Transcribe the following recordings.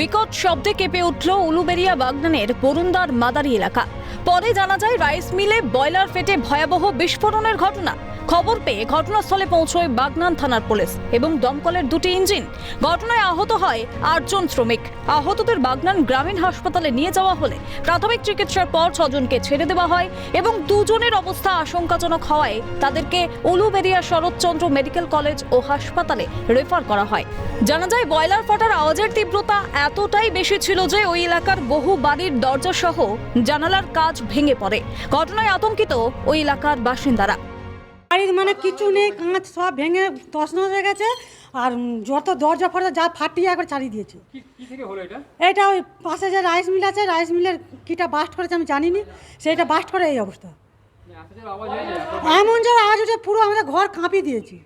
বিকট শব্দে কেঁপে উঠল উলুবেরিয়া বাগনানের বরুন্দার মাদারি এলাকা। পরে জানা যায়, রাইস মিলে বয়লার ফেটে ভয়াবহ বিস্ফোরণের ঘটনা। খবর পেয়ে ঘটনাস্থলে পৌঁছয় বাগনান থানার পুলিশ এবং দমকলের দুটি ইঞ্জিন। ঘটনায় আহত হয় আটজন শ্রমিক। আহতদের বাগনান গ্রামীণ হাসপাতালে নিয়ে যাওয়া হলে প্রাথমিক চিকিৎসার পর ছজনকে ছেড়ে দেওয়া হয় এবং দুজনের অবস্থা আশঙ্কাজনক হওয়ায় তাদেরকে উলুবেরিয়া শরৎচন্দ্র মেডিকেল কলেজ ও হাসপাতালে রেফার করা হয়। জানা যায় বয়লার ফাটার আওয়াজের তীব্রতা এতটাই বেশি ছিল যে ওই এলাকার বহু বাড়ির দরজা সহ জানালার কাজ ভেঙে পড়ে। ঘটনায় আতঙ্কিত ওই এলাকার বাসিন্দারা। বাড়ির মানে কিছু নেই কাঁচ সব ভেঙে তছনছ হয়ে গেছে আর যত দরজা ফরজা যা ফাটিয়ে একবার চালিয়ে দিয়েছে। কি কি থেকে হলো এটা? এটা ওই পাশে যে রাইস মিল আছে রাইস মিলের কিটা বাস্ট করেছে আমি জানিনি সেইটা বাস্ট করে এই অবস্থা। মানে এমন যে আজ উঠে পুরো আমাদের ঘর কাঁপিয়ে দিয়েছি।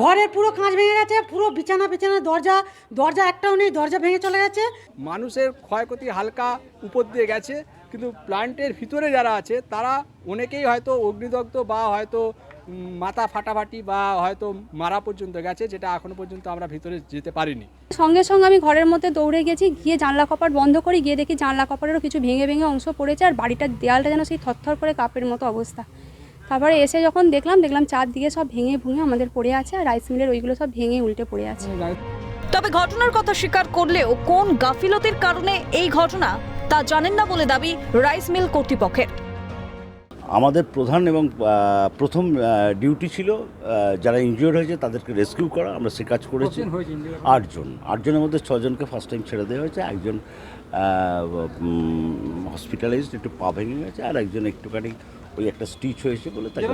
ঘরের পুরো কাঁচ ভেঙে গেছে পুরো বিছানা বিছানা দরজা দরজা একটাও নেই দরজা ভেঙে চলে গেছে। মানুষের ক্ষয়ক্ষতি হালকা উপর দিয়ে গেছে কিন্তু প্লান্টের ভিতরে যারা আছে তারা অনেকেই হয়তো অগ্নিদগ্ধ বা হয়তো মাথা ফাটাফাটি বা হয়তো মারা পর্যন্ত গেছে যেটা এখনও পর্যন্ত আমরা ভিতরে যেতে পারিনি। সঙ্গে সঙ্গে আমি ঘরের মধ্যে দৌড়ে গেছি গিয়ে জানলা কপাট বন্ধ করি গিয়ে দেখি জানলা কপাটেরও কিছু ভেঙে ভেঙে অংশ পড়েছে আর বাড়িটার দেয়ালটা যেন সেই থরথর করে কাপের মতো অবস্থা। তারপরে এসে যখন দেখলাম দেখলাম চারদিকে সব ভেঙে ভুঙে আমাদের পড়ে আছে আর রাইস মিলের ওইগুলো সব ভেঙে উল্টে পড়ে আছে। তবে ঘটনার কথা স্বীকার করলেও কোন গাফিলতির কারণে এই ঘটনা তা জানেন না বলে দাবি রাইস মিল কর্তৃপক্ষের। আমাদের প্রধান এবং প্রথম ডিউটি ছিল যারা ইনজিওর্ড হয়েছে তাদেরকে রেস্কিউ করা। আমরা সে কাজ করেছি? আটজন। আটজনের মধ্যে ছজনকে ফার্স্ট টাইম ছেড়ে দেওয়া হয়েছে। একজন হসপিটালাইজড একটু পা ভেঙে গেছে আর একজন একটুখানি ওই একটা স্টিচ হয়েছে বলে তাকে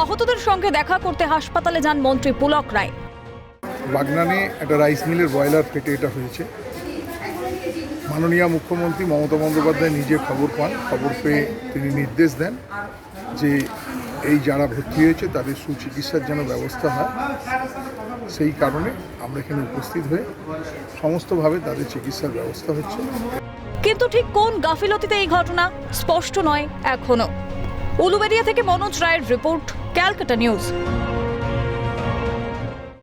আহতদের সঙ্গে দেখা করতে হাসপাতালে যান মন্ত্রী পুলক রায়। বাগনানে একটা রাইস মিলের বয়লার ফেটে এটা হয়েছে। মাননীয় মুখ্যমন্ত্রী মমতা বন্দ্যোপাধ্যায় নিজে খবর পান। খবর পেয়ে তিনি নির্দেশ দেন যে এই যারা ভর্তি হয়েছে তাদের সুচিকিৎসার যেন ব্যবস্থা হয়। সেই কারণে আমরা এখানে উপস্থিত হয়ে সমস্তভাবে তাদের চিকিৎসার ব্যবস্থা হচ্ছে। কিন্তু ঠিক কোন গাফিলতিতে এই ঘটনা? স্পষ্ট নয় এখনও। উলুবেরিয়া থেকে মনোজ রায়ের রিপোর্ট, ক্যালকাটা নিউজ।